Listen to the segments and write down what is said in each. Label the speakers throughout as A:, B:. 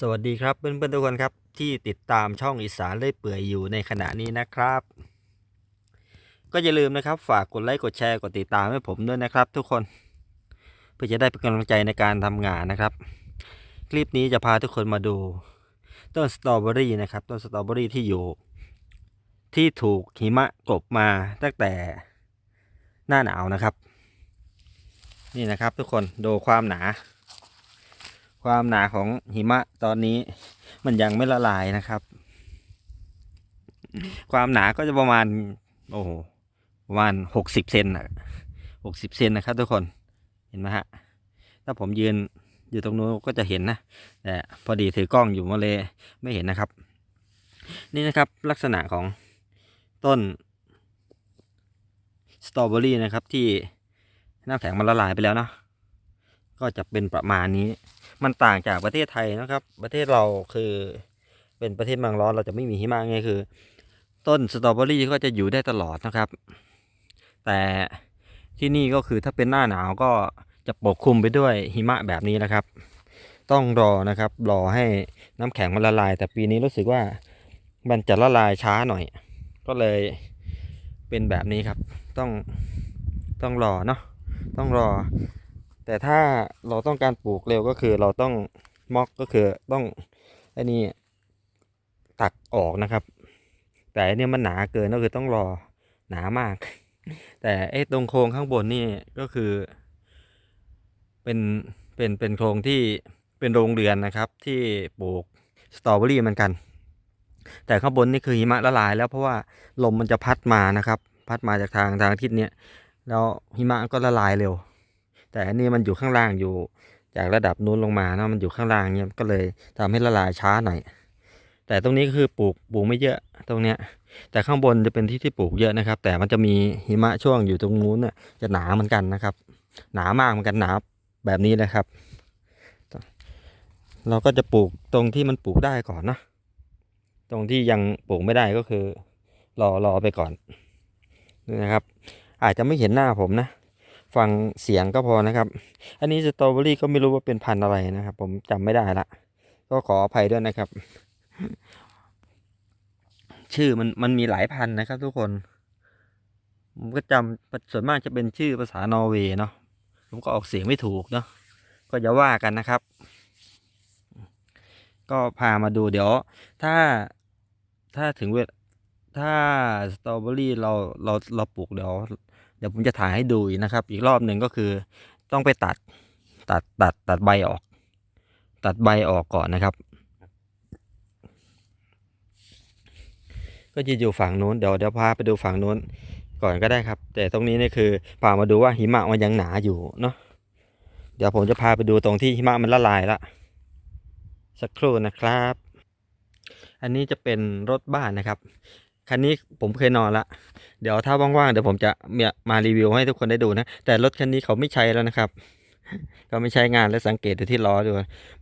A: สวัสดีครับเพื่อนๆทุกคนครับที่ติดตามช่องอีสานเล่ยเปื่อยอยู่ในขณะนี้นะครับ ก็อย่าลืมนะครับ ฝากกดไลค์กดแชร์กดติดตามให้ผมด้วยนะครับ ทุกคนเพื่อจะได้เป็นกำลังใจในการทำงานนะครับ คลิปนี้จะพาทุกคนมาดู ต้นสตรอเบอรี่นะครับต้นสตรอเบอรี่ที่อยู่ ที่ถูกหิมะกลบมาตั้งแต่หน้าหนาวนะครับ นี่นะครับทุกคนดูความหนา ความหนาของหิมะตอนนี้มันยังไม่ละลายนะครับ ความหนาก็จะประมาณ โอ้โหประมาณหกสิบเซนนะหกสิบเซนนะครับทุกคนเห็นไหมฮะ ถ้าผมยืนอยู่ตรงนู้นก็จะเห็นนะแต่พอดีถือกล้องอยู่มาเลยไม่เห็นนะครับ นี่นะครับลักษณะของต้นสตรอเบอรี่นะครับที่น้ำแข็งมันละลายไปแล้วเนาะ ก็จะเป็นประมาณนี้ มันต่างจากประเทศไทยนะครับ ประเทศเราคือเป็นประเทศมืองร้อนเราจะไม่มีหิมะไงคือ ต้นสตรอเบอรี่ก็จะอยู่ได้ตลอดนะครับ แต่ที่นี่ก็คือถ้าเป็นหน้าหนาวก็จะปกคลุมไปด้วยหิมะแบบนี้นะครับ ต้องรอนะครับ รอให้น้ำแข็งมันละลาย แต่ปีนี้รู้สึกว่ามันจะละลายช้าหน่อย ก็เลยเป็นแบบนี้ครับ ต้องต้องรอเนาะต้องรอ แต่ถ้าเราต้องการปลูกเร็วก็คือเราต้องม็อกก็คือต้องไอ้นี่ตักออกนะครับ แต่อันนี่ยมันหนาเกินก็คือต้องรอหนามาก แต่ไอ้ตรงโครงข้างบนนี่ก็คือ เป็นเป็นเป็นโครงที่เป็นโรงเรือนนะครับ ที่ปลูกสตรอเบอรี่เหมือนกัน แต่ข้างบนนี่คือหิมะละลาย แล้วเพราะว่าลมมันจะพัดมานะครับ พัดมาจากทางทางทิศเนี้ยแล้วหิมะก็ละลายเร็ว แต่อันนี้มันอยู่ข้างล่างอยู่จากระดับนู้นลงมาเนาะมันอยู่ข้างล่างเนี่ยก็เลยทำให้ละลายช้าหน่อย แต่ตรงนี้ก็คือปลูกปลูกไม่เยอะตรงเนี้ย แต่ข้างบนจะเป็นที่ที่ปลูกเยอะนะครับ แต่มันจะมีหิมะช่วงอยู่ตรงนู้นน่ะจะหนาเหมือนกันนะครับ หนามากเหมือนกันหนาแบบนี้นะครับ เราก็จะปลูกตรงที่มันปลูกได้ก่อนนะตรงที่ยังปลูกไม่ได้ก็คือ รอรอไปก่อนนี่นะครับ อาจจะไม่เห็นหน้าผมนะ ฟังเสียงก็พอนะครับ อันนี้สตรอเบอรี่ก็ไม่รู้ว่าเป็นพันธุ์อะไรนะครับ ผมจำไม่ได้ละก็ขออภัยด้วยนะครับ ชื่อมันมันมีหลายพันธุ์นะครับ ทุกคน ผมก็จำส่วนมากจะเป็นชื่อภาษานอร์เวย์เนาะผมก็ออกเสียงไม่ถูกเนาะก็อย่าว่ากันนะครับ ก็พามาดูเดี๋ยว ถ้าถ้าถึงเวลาถ้าสตรอเบอรี่เราเราเราปลูกเดี๋ยว ดี๋ยวผมจะถ่ายให้ดูนะครับ อีกรอบหนึ่งก็คือต้องไปตัดตัดตัดตัดใบออก ตัดใบออกก่อนนะครับ ก็จะอยู่ฝั่งโน้นเดี๋ยวเดี๋ยวพาไปดูฝั่งโน้นก่อนก็ได้ครับ แต่ตรงนี้นี่คือพามาดูว่าหิมะมันยังหนาอยู่เนาะเดี๋ยวผมจะพาไปดูตรงที่หิมะมันละลายละสักครู่นะครับ อันนี้จะเป็นรถบ้านนะครับ คันนี้ผมเคยนอนละ เดี๋ยวถ้าว่างๆเดี๋ยวผมจะมารีวิวให้ทุกคนได้ดูนะ แต่รถคันนี้เขาไม่ใช้แล้วนะครับเขาไม่ใช้งานแล้วสังเกตดูที่ล้อดู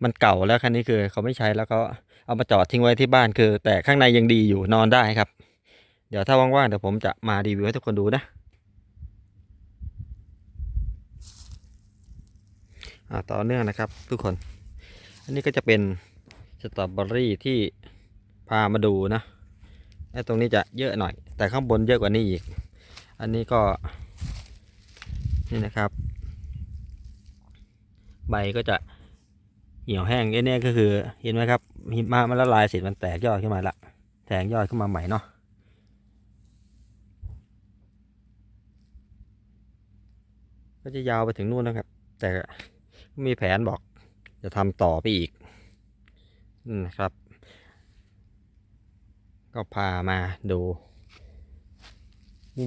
A: มันเก่าแล้วคันนี้คือเขาไม่ใช้แล้วเขาเอามาจอดทิ้งไว้ที่บ้านคือ แต่ข้างในยังดีอยู่นอนได้ครับ เดี๋ยวถ้าว่างๆเดี๋ยวผมจะมารีวิวให้ทุกคนดูนะอ่าต่อเนื่องนะครับ ทุกคน อันนี้ก็จะเป็นสตรอเบอรี่ที่พามาดูนะ ตรงนี้จะเยอะหน่อย แต่ข้างบนเยอะกว่านี้อีก อันนี้ก็ นี่นะครับ ใบก็จะเหี่ยวแห้งเนี่ยก็คือเห็นไหมครับหิมะมันละลายเสร็จมันแตกยอดขึ้นมาละแทงยอดขึ้นมาใหม่เนาะก็จะยาวไปถึงนู่นนะครับ แต่มีแผนบอกจะทำต่อไปอีกนะครับ ก็พามาดู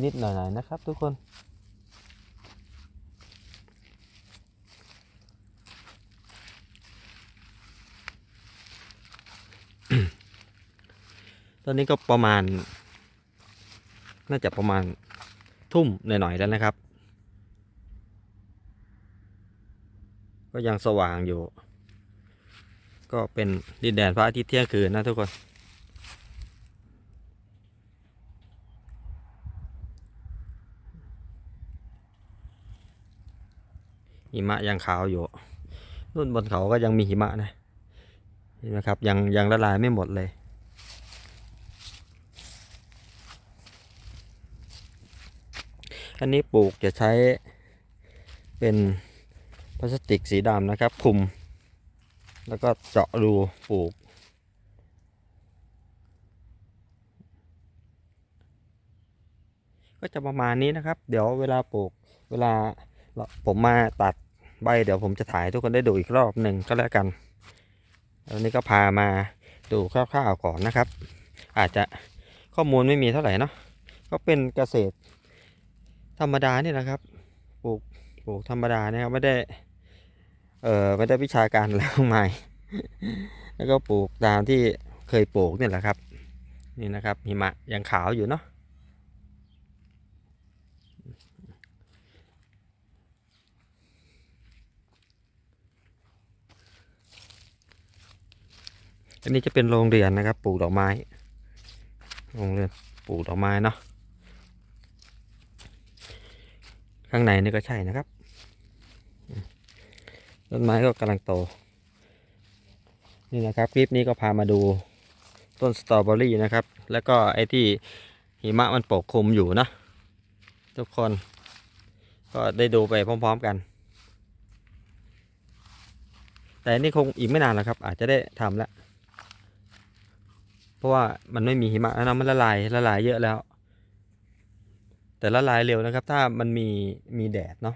A: นิดๆหน่อยๆนะครับทุกคน ตอนนี้ก็ประมาณ น่าจะประมาณทุ่มหน่อยๆแล้วนะครับ ก็ยังสว่างอยู่ ก็เป็นดินแดนพระอาทิตย์เที่ยงคืนนะทุกคน หิมะยังขาวอยู่นู่นบนเขาก็ยังมีหิมะนะเนี่นะครับยังยังละลายไม่หมดเลย อันนี้ปลูกจะใช้เป็นพลาสติกสีดำนะครับคลุม แล้วก็เจาะรูปลูกก็จะประมาณนี้นะครับ เดี๋ยวเวลาปลูกเวลาผมมาตัด ใบเดี๋ยวผมจะถ่ายทุกคนได้ดูอีกรอบหนึ่งก็แล้วกันแล้วนี้ก็พามาดูคร่าวๆก่อนนะครับ อาจจะข้อมูลไม่มีเท่าไหร่เนาะก็เป็นเกษตรธรรมดานี่แหละครับปลูกปลูกธรรมดานะครับไม่ได้เอ่อไม่ได้วิชาการอะไรมากมายแล้วก็ปลูกตามที่เคยปลูกนี่แหละครับ นี่นะครับหิมะยังขาวอยู่เนาะ อันนี้จะเป็นโรงเรียนนะครับปลูกดอกไม้โรงเรียนปลูกดอกไม้เนาะข้างในนี่ก็ใช่นะครับต้นไม้ก็กำลังโต นี่นะครับคลิปนี้ก็พามาดูต้นสตรอเบอรี่นะครับ แล้วก็ไอ้ที่หิมะมันปกคลุมอยู่นะทุกคนก็ได้ดูไปพร้อม ๆกัน แต่อันนี่คงอีกไม่นานแล้วครับ อาจจะได้ทำแล้ว เพราะว่ามันไม่มีหิมะแล้วนะมันละลายละลายเยอะแล้ว แต่ละลายเร็วนะครับ ถ้ามันมีมีแดดเนาะ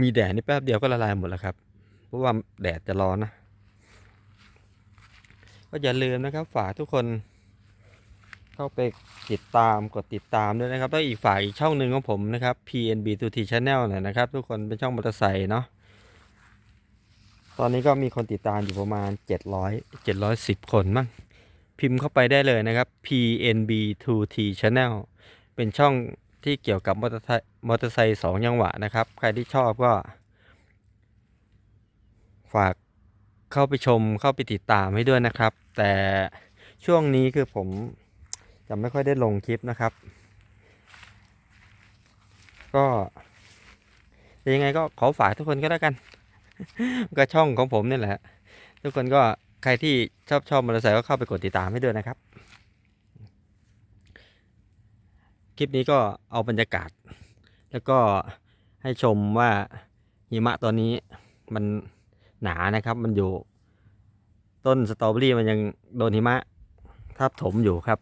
A: มีแดดนี่แป๊บเดียวก็ละลายหมดแล้วครับ เพราะว่าแดดจะร้อนนะก็อย่าลืมนะครับฝากทุกคนเข้าไปติดตามกดติดตามด้วยนะครับแล้วอีกฝากอีกช่องหนึ่งของผมนะครับ PNB 2 T Channel เนี่ยนะครับ ทุกคนเป็นช่องมอเตอร์ไซค์เนาะตอนนี้ก็มีคนติดตามอยู่ประมาณ 700 710 คนมั้ง พิมพ์เข้าไปได้เลยนะครับ PNB 2 T Channel เป็นช่องที่เกี่ยวกับมอเตอร์ไซค์มอเตอร์ไซค์สองจังหวะนะครับ ใครที่ชอบก็ ฝากเข้าไปชมเข้าไปติดตามให้ด้วยนะครับ แต่ช่วงนี้คือผมจะไม่ค่อยได้ลงคลิปนะครับ ก็ยังไงก็ขอฝากทุกคนก็แล้วกัน ก็ช่องของผมนี่แหละ ทุกคนก็ ใครที่ชอบชอบมอเตอร์ไซค์ก็เข้าไปกดติดตามให้ด้วยนะครับ คลิปนี้ก็เอาบรรยากาศ แล้วก็ให้ชมว่าหิมะตอนนี้มันหนานะครับ มันอยู่ต้นสตรอเบอรี่มันยังโดนหิมะทับถมอยู่ครับ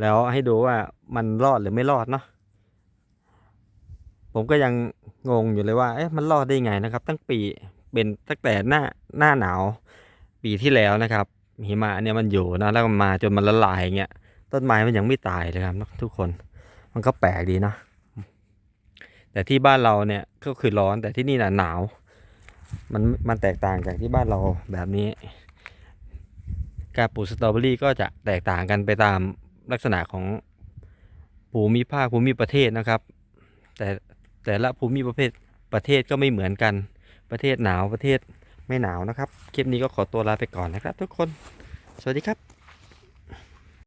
A: แล้วให้ดูว่ามันรอดหรือไม่รอดเนาะผมก็ยังงงอยู่เลยว่าเอ๊ะมันรอดได้ไงนะครับ ตั้งปี เป็นตั้งแต่หน้าหน้าหนาวปีที่แล้วนะครับหิมะเนี่ยมันอยู่นะแล้วมันมาจนมันละลายเงี้ยต้นไม้มันยังไม่ตายเลยครับทุกคนมันก็แปลกดีนะแต่ที่บ้านเราเนี่ยก็คือร้อนแต่ที่นี่น่ะหนาว มันมันแตกต่างจากที่บ้านเราแบบนี้ การปลูกสตรอเบอรี่ก็จะแตกต่างกันไปตามลักษณะของภูมิภาคภูมิประเทศนะครับ แต่แต่ละภูมิประเภทประเทศก็ไม่เหมือนกัน ประเทศหนาวประเทศไม่หนาวนะครับ คลิปนี้ก็ขอตัวลาไปก่อนนะครับ ทุกคน สวัสดีครับ